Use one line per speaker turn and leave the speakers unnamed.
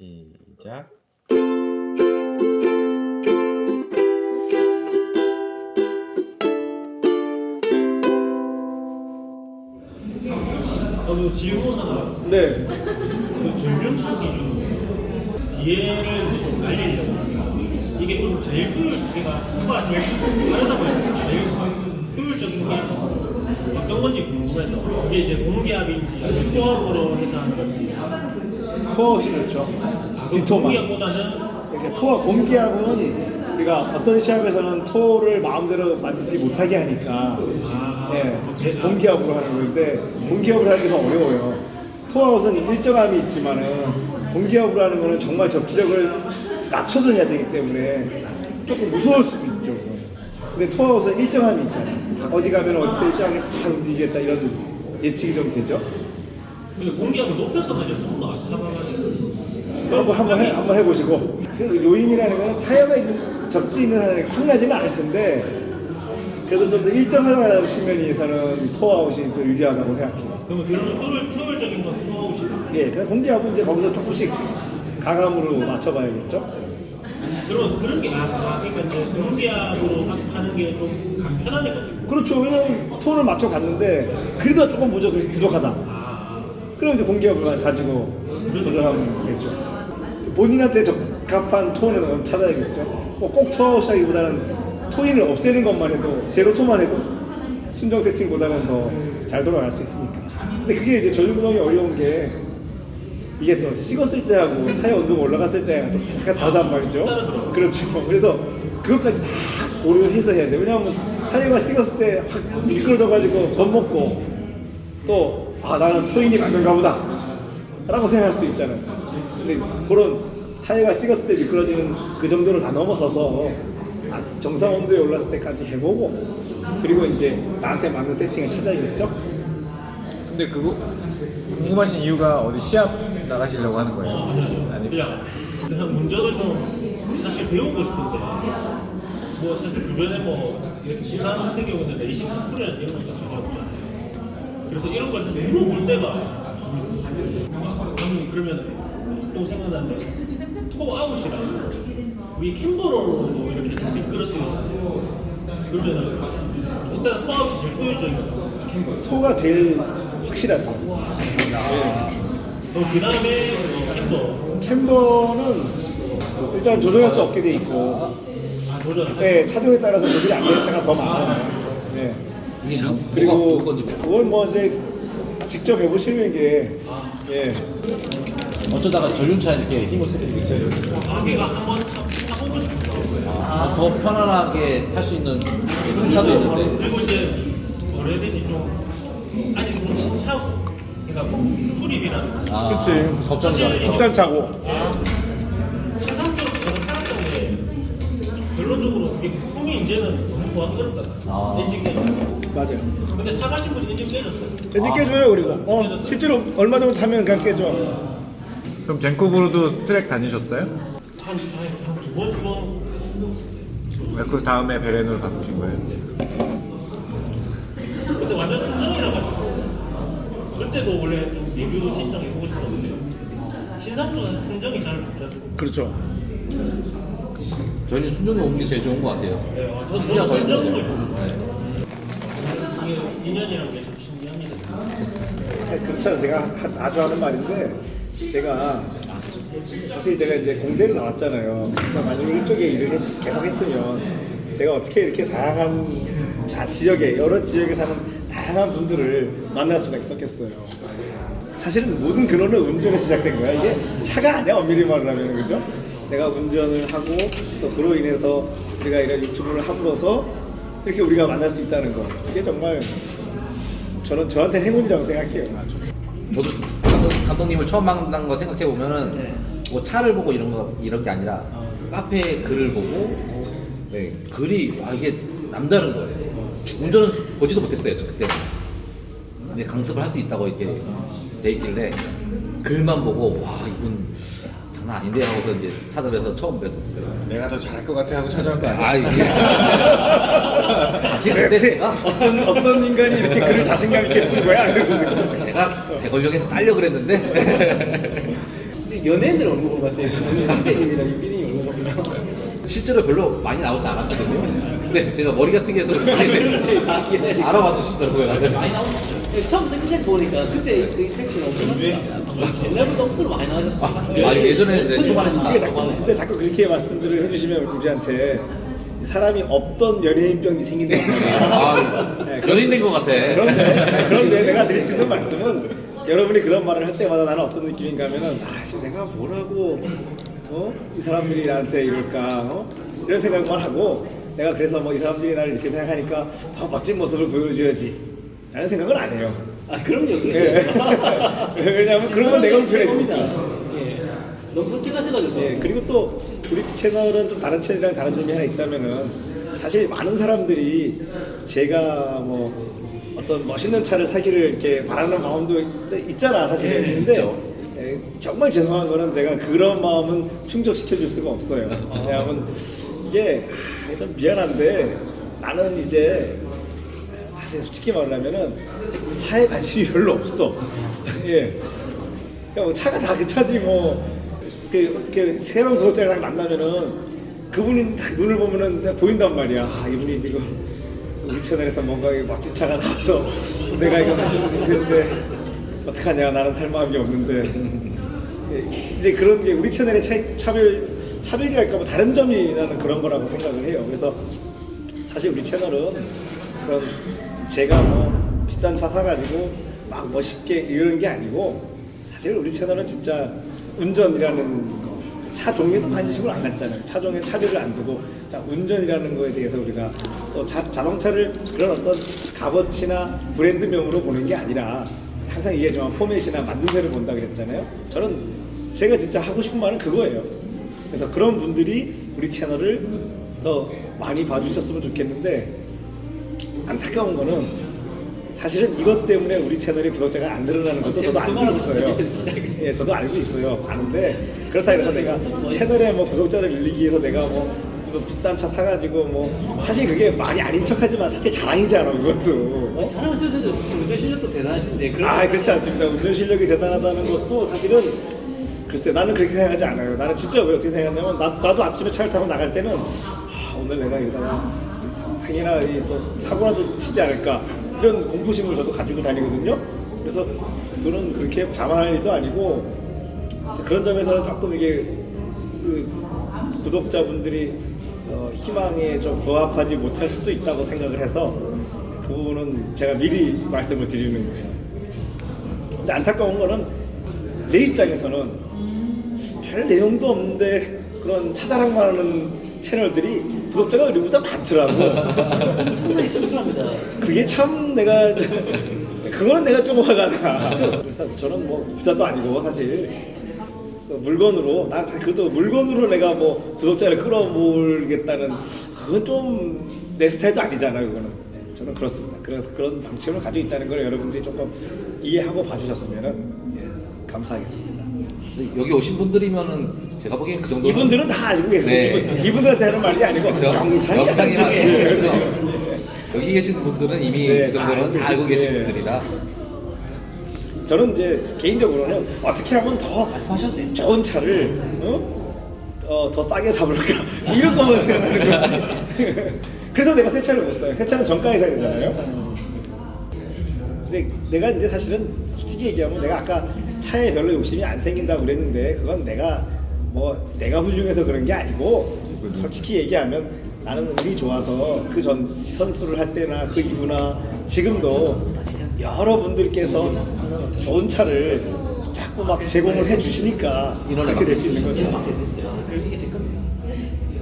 시작.
너무 질문 하나
네.
그 전륜차 비애를 이제 좀 날리려고 이게 좀 제일 효율 제가 초가 제일 빠르다고 해요 제일 효율적인 게 어떤 건지 궁금해서 이게 이제 공기압인지 토압으로 해서 하는 건지
토어시 좋죠.
그
디토만.
공기압보다는
이렇게 토어 공기압은 우리가 어떤 시합에서는 토를 마음대로 만지지 못하게 하니까
아,
예,
제-
공기압으로 하는 건데 공기압으로 더 어려워요. 토아웃은 일정함이 있지만은 공기압으로 하는 거는 정말 접지력을 낮춰서 해야 되기 때문에 조금 무서울 수도 있죠. 근데 토아웃은 일정함이 있잖아요. 어디 가면 어디서 일정하게 다 움직이겠다 이런 예측이 좀 되죠.
근데 공기압을 높여서 가져서 너무 아파가지고
한번 한번 해 한번 해보시고 그 요인이라는 거는 타이어가 있는 접지 있는 사람이 확 나지는 않을 텐데 그래서 좀 더 일정하다는 측면에서는 토아웃이 또 유리하다고 생각해요.
그러면 그런 효율, 효율적인 건 토아웃이다
예, 그냥 공기압은 이제 거기서 조금씩 강함으로 맞춰봐야겠죠.
그런 그런 게 아, 아 그러니까 이제 공기압으로 하- 하는 게 좀 간편하니까
그렇죠. 왜냐면 톤을 맞춰 갔는데 그래도 조금 부족, 부족하다.
아
그럼 이제 공기압을 가지고 조절하면 되겠죠. 본인한테 적합한 톤을 찾아야겠죠. 뭐꼭 토아웃하기보다는 토인을 없애는 것만 해도 제로 톤만 해도 순정 세팅보다는 더 잘 돌아갈 수 있으니까. 근데 그게 이제 전륜구동이 어려운 게 이게 또 식었을 때하고 타이어 온도가 올라갔을 때가 또 약간 다르단 말이죠. 그렇죠. 그래서 그것까지 다 고려해서 해야 돼. 왜냐하면 타이어가 식었을 때 확 미끄러져가지고 겁먹고 또, 아, 나는 토인이 맞는가 보다. 라고 생각할 수도 있잖아요. 근데 그런 타이어가 식었을 때 미끄러지는 그 정도를 다 넘어서서 아, 정상 온도에 올랐을 때까지 해보고 그리고 이제 나한테 맞는 세팅을 찾아야겠죠?
근데 그거 궁금하신 이유가 어디 시합 나가시려고 하는 거예요? 아니
그냥 그냥 운전을 좀 사실 배우고 싶은데 뭐 사실 주변에 뭐 이렇게 부산 같은 경우는 레이싱 스쿨이나 이런 것도 전혀 없잖아요. 그래서 이런 걸좀 물어볼 때가. 저는 그러면 또 생각나는데 토 아웃이랑 우리 캠버로로 이렇게 좀 미끄러뜨리잖아요. 그러면은 일단 토 아웃이 제일 효율적인. 캠버.
토가 제일 확실하죠.
그 다음에 캠버.
캠버는 일단 조절할 수 없게 돼 있고
아 조절.
네, 차종에 따라서 조절이 안 되는 차가 더 많아요. 네.
이게 참
그리고 그걸 뭐 이제 직접 해보시는 게 예.
어쩌다가 전륜차 이렇게 힘을 쓰게 되겠어요.
가게가 한번 타보고 싶어요.
아, 더 편안하게 탈 수 있는 차도 있는데
그리고 이제 뭐라 해야 되지 좀 아직 좀 신차고 그러니까 뭐 수립이라는
아,
그치.
걱정이죠.
국산 차고.
차상수로 계속 살았던데 결론적으로 이게 품이 이제는 구하기 어렵다.
아.
엔진 깨.
맞아요.
근데 사가신 분이 엔진 깨졌어요.
엔진 깨줘요 그리고. 어, 실제로 얼마 정도 타면 그냥 깨져.
그럼 젠쿠브로도 트랙 다니셨어요?
한한두 번, 세 번.
왜그 다음에 베렌으로 바꾸신 거예요?
근데 완전 순정이라 가지고 그때도 원래 좀 리뷰 신청해 보고 싶었는데 신상수가 순정이 잘 못해서
그렇죠.
저희는 순정이 오는 게 제일 좋은 것 같아요.
네, 아, 저,
진짜 거의
순정을
그래요.
좀 좋아해요.
네.
이게 인연이라는 게좀 신기합니다.
아니, 그렇잖아요. 제가 하- 아주 하는 말인데 제가 사실 제가 이제 공대를 나왔잖아요. 그러니까 만약에 이쪽에 일을 했- 계속 했으면 제가 어떻게 이렇게 다양한 자, 지역에 여러 지역에 사는 다양한 분들을 만날 수가 있었겠어요. 사실은 모든 근원은 운전에 시작된 거야. 이게 차가 아니야 엄밀히 말하면 그죠? 내가 운전을 하고 또 그로 인해서 우리가 이런 유튜브를 함으로써 이렇게 우리가 만날 수 있다는 거. 이게 정말 저는 저한테 행운이라고 생각해요.
저도 감독, 감독님을 처음 만난 거 생각해 보면은 뭐 차를 보고 이런 거 이런 게 아니라 카페 글을 보고 네, 글이 와 이게 남다른 거예요. 운전은 보지도 못했어요 저 그때. 근데 강습을 할 수 있다고 이렇게 돼 있길래 글만 보고 와 이분 장난 아닌데 하고서 이제 찾아뵈서 처음 뵀었어요.
내가 더 잘할 것 같아 하고 찾아온 거 아니야?
아 이게 사실 그때
대체
제가
어떤 어떤 인간이 이렇게 글을 자신감 있게 쓴 거야? 이러고 그죠?
제가 대권력에서 딸려 그랬는데
근데
연예인들 오는 것 같아요. 저는 선배님이랑 유빈이 오는 거구나.
실제로 별로 많이 나오지 않았거든요. 근데 제가 머리가 특이해서 많이 알아봐 주시더라고요.
많이 나오셨어요. 네, 처음부터 끝까지 보니까 그때 그 임팩트가 엄청 옛날부터 억수로 많이 나오셨어요.
아, 예전에 네, 초반에
자꾸,
나왔어.
근데 자꾸 그렇게 말씀들을 해주시면 우리한테 사람이 없던 연예인병이 말이야.
아,
네,
연인 된 것 같아.
그런데, 그런데 내가 드릴 수 있는 말씀은 여러분이 그런 말을 할 때마다 나는 어떤 느낌인가 하면은 아, 씨, 내가 뭐라고 어? 이 사람들이 나한테 이럴까 어? 이런 생각만 하고 내가 그래서 뭐 이 사람들이 나를 이렇게 생각하니까 더 멋진 모습을 보여줘야지 라는 생각은 안 해요.
아 그럼요,
예.
그렇죠.
왜냐하면 그러면 내가 불편해지니까.
예. 너무 솔직하셔가지고.
예, 그리고 또 우리 채널은 좀 다른 채널이랑 다른 점이 하나 있다면은 사실 많은 사람들이 제가 뭐 어떤 멋있는 차를 사기를 이렇게 바라는 마음도 있- 있잖아 사실은
네,
있죠.
예, 정말 죄송한 거는 제가 그런 마음은 충족시켜 줄 수가 없어요. 왜냐하면 이게 아, 좀 미안한데 나는 이제 사실 솔직히 말하면은 차에 관심이 별로 없어. 예. 그냥 뭐 차가 다 그 차지 뭐. 그, 이렇게 새로운 구독자랑 만나면은 그분이 딱 눈을 보면은 보인단 말이야. 아, 이분이 지금 우리 채널에서 뭔가 멋진 차가 나와서 내가 이거 말씀드리는데 어떡하냐. 나는 살 마음이 없는데. 예, 이제 그런 게 우리 채널의 차, 차별, 차별이랄까 뭐 다른 점이 나는 그런 거라고 생각을 해요. 그래서 사실 우리 채널은 그런 제가 뭐 비싼 차 사가지고 막 멋있게 이러는 게 아니고 사실 우리 채널은 진짜 운전이라는 거, 차 종류도 관심을 안 갖잖아요. 차 종에 차별을 안 두고 자, 운전이라는 거에 대해서 우리가 또 자, 자동차를 그런 어떤 값어치나 브랜드명으로 보는 게 아니라 항상 얘기하지만 포맷이나 만듦새를 본다 그랬잖아요. 저는 제가 진짜 하고 싶은 말은 그거예요. 그래서 그런 분들이 우리 채널을 더 많이 봐주셨으면 좋겠는데 안타까운 거는 사실은 이것 때문에 우리 채널의 구독자가 안 늘어나는 것도 저도 알고 있어요. 예, 저도 알고 있어요. 아는데 그렇다 해서 내가 채널에 뭐 구독자를 늘리기 위해서 내가 뭐 비싼 차 사가지고 뭐 사실 그게 말이 아닌 척하지만 사실 자랑이잖아 그것도.
어, 잘하셔도 되죠. 운전 실력도 대단하신데. 그런
아 그렇지 않습니다. 운전 실력이 대단하다는 것도 사실은 글쎄 나는 그렇게 생각하지 않아요. 나는 진짜 왜 어떻게 생각하냐면 나, 나도 아침에 차를 타고 나갈 때는 아, 오늘 내가 이러다가 상이나 이또 사고라도 치지 않을까 이런 공포심을 저도 가지고 다니거든요. 그래서 그런 그렇게 자만할 일도 아니고 그런 점에서는 조금 이게 그 구독자분들이 어, 희망에 좀 부합하지 못할 수도 있다고 생각을 해서 그 부분은 제가 미리 말씀을 드리는 거예요. 근데 안타까운 거는 내 입장에서는 별 내용도 없는데 그런 차자랑만 하는 채널들이 구독자가 우리보다 많더라고.
엄청나게 심플합니다.
그게 참 내가 그건 내가 조금 화가 나. 저는 뭐 부자도 아니고 사실 그 물건으로 나 그것도 물건으로 내가 뭐 구독자를 끌어모으겠다는 그건 좀 내 스타일도 아니잖아요. 그거는 저는 그렇습니다. 그래서 그런 방침을 가지고 있다는 걸 여러분들이 조금 이해하고 봐주셨으면은 예, 감사하겠습니다.
여기 오신 분들이면은 제가 보기엔 그 정도
이분들은 다 알고 계세요.
네.
이분, 이분들한테 하는 말이 아니고
그렇죠.
영상이
영상이
안
하는
되게.
그래서 여기 계신 분들은 이미
네,
그 정도는 다다 알고 계신
네.
분들이라
저는 이제 개인적으로는 어떻게 하면 더
말씀하셔도 돼요.
좋은 차를 어? 어, 더 싸게 사볼까 이런 것만 생각하는 거지. 그래서 내가 새 차를 못 사요. 새 차는 정가에 사야 되잖아요. 근데 내가 이제 사실은 솔직히 얘기하면 내가 아까 차에 별로 욕심이 안 생긴다고 그랬는데 그건 내가 뭐 내가 훌륭해서 그런 게 아니고 솔직히 얘기하면 나는 운이 좋아서 그 전 선수를 할 때나 그 이후나 지금도 여러분들께서 좋은 차를 자꾸 막 제공을 해 주시니까
인원에
이렇게 될 수 있는 거죠.